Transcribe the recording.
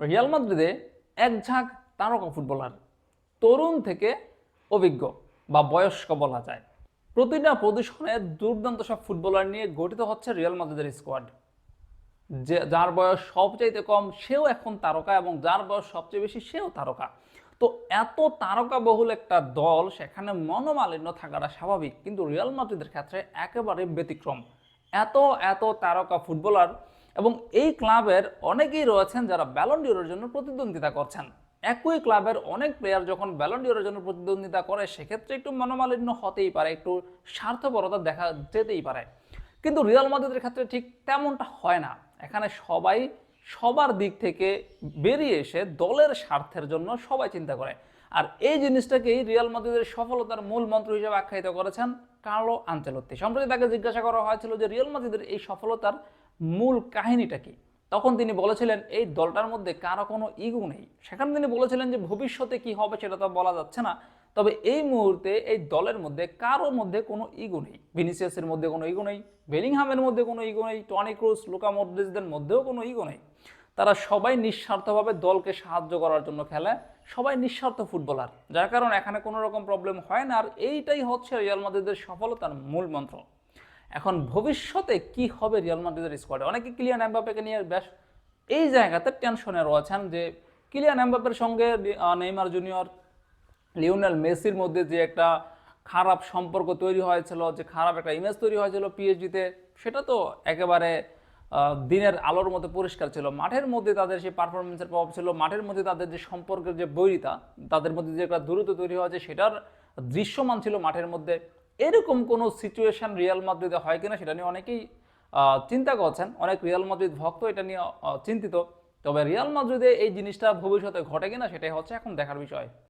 Real মাদ্রিদে এক ঝাঁক তারকা ফুটবলার, তরুণ থেকে অভিজ্ঞ বা বয়স্ক বলা যায়। প্রতিটা পজিশনে দুর্দান্ত সব ফুটবলার নিয়ে গঠিত হচ্ছে রিয়াল মাদ্রিদের স্কোয়াড যে, যার বয়স সবচাইতে কম সেও এখন তারকা এবং যার বয়স সবচেয়ে বেশি সেও তারকা। তো এত তারকা বহুল একটা দল সেখানে মনোমালিন্য থাকাটা স্বাভাবিক, কিন্তু রিয়াল মাদ্রিদের ক্ষেত্রে একেবারে ব্যতিক্রম। এত এত তারকা ফুটবলার এবং এই ক্লাবের অনেকেই রয়েছেন যারা ব্যালন্ডিওরের জন্য প্রতিদ্বন্দ্বিতা করছেন। একই ক্লাবের অনেক প্লেয়ার যখন ব্যালন্ডিওরের জন্য প্রতিদ্বন্দ্বিতা করে, সেক্ষেত্রে একটু মনোমালিন্য হতেই পারে, একটু স্বার্থপরতা দেখা যেতেই পারে। কিন্তু রিয়াল মাদ্রিদের ক্ষেত্রে ঠিক তেমনটা হয় না। এখানে সবাই সবার দিক থেকে বেরিয়ে এসে দলের স্বার্থের জন্য সবাই চিন্তা করে। আর এই জিনিসটাকেই রিয়াল মাদ্রিদের সফলতার মূল মন্ত্র হিসেবে আখ্যায়িত করেছেন কার্লো আঞ্চলত্তি সম্প্রতি তাকে জিজ্ঞাসা করা হয়েছিল যে রিয়াল মাদ্রিদের এই সফলতার মূল কাহিনীটা কি? তখন তিনি বলেছিলেন, এই দলটার মধ্যে কারও কোনো ইগু নেই। সেখানে তিনি বলেছিলেন যে, ভবিষ্যতে কি হবে সেটা তো বলা যাচ্ছে না। তবে এই মুহূর্তে এই দলের মধ্যে কারোর মধ্যে কোনো ইগো নেই। ভিনিসিয়াসের মধ্যে কোনো ইগো নেই, বেলিংহামের মধ্যে কোনো ইগো নেই, টনি ক্রুজ, লুকা মডরিসদের মধ্যেও কোনো ইগো নেই। তারা সবাই নিঃস্বার্থভাবে দলকে সাহায্য করার জন্য খেলে। সবাই নিঃস্বার্থ ফুটবলার, যার কারণে এখানে কোনো রকম প্রবলেম হয় না। আর এইটাই হচ্ছে রিয়াল মাদ্রিদের সফলতার মূল মন্ত্র। এখন ভবিষ্যতে কি হবে রিয়াল মাদ্রিদের স্কোয়াডে অনেকে কিলিয়ান এমবাপেকে নিয়ে বেশ এই জায়গাতে টেনশনে রয়েছেন যে কিলিয়ান এমবাপের সঙ্গে নেইমার জুনিয়র লিওনেল মেসির মধ্যে যে একটা খারাপ সম্পর্ক তৈরি হয়েছিল, যে খারাপ একটা ইমেজ তৈরি হয়েছিল পিএইচডিতে সেটা তো একেবারে দিনের আলোর মধ্যে পরিষ্কার ছিল। মাঠের মধ্যে তাদের সেই পারফরমেন্সের প্রভাব ছিল। মাঠের মধ্যে তাদের যে সম্পর্কের যে বৈরিতা, তাদের মধ্যে যে একটা দূরত্ব তৈরি হয়েছে সেটার দৃশ্যমান ছিল মাঠের মধ্যে। এরকম কোনো সিচুয়েশন রিয়াল মাদ্রিদে হয় কিনা সেটা নিয়ে অনেকেই চিন্তা করছেন। অনেক রিয়াল মাদ্রিদ ভক্ত এটা নিয়ে চিন্তিত। তবে রিয়াল মাদ্রিদে এই জিনিসটা ভবিষ্যতে ঘটে কিনা সেটাই হচ্ছে এখন দেখার বিষয়।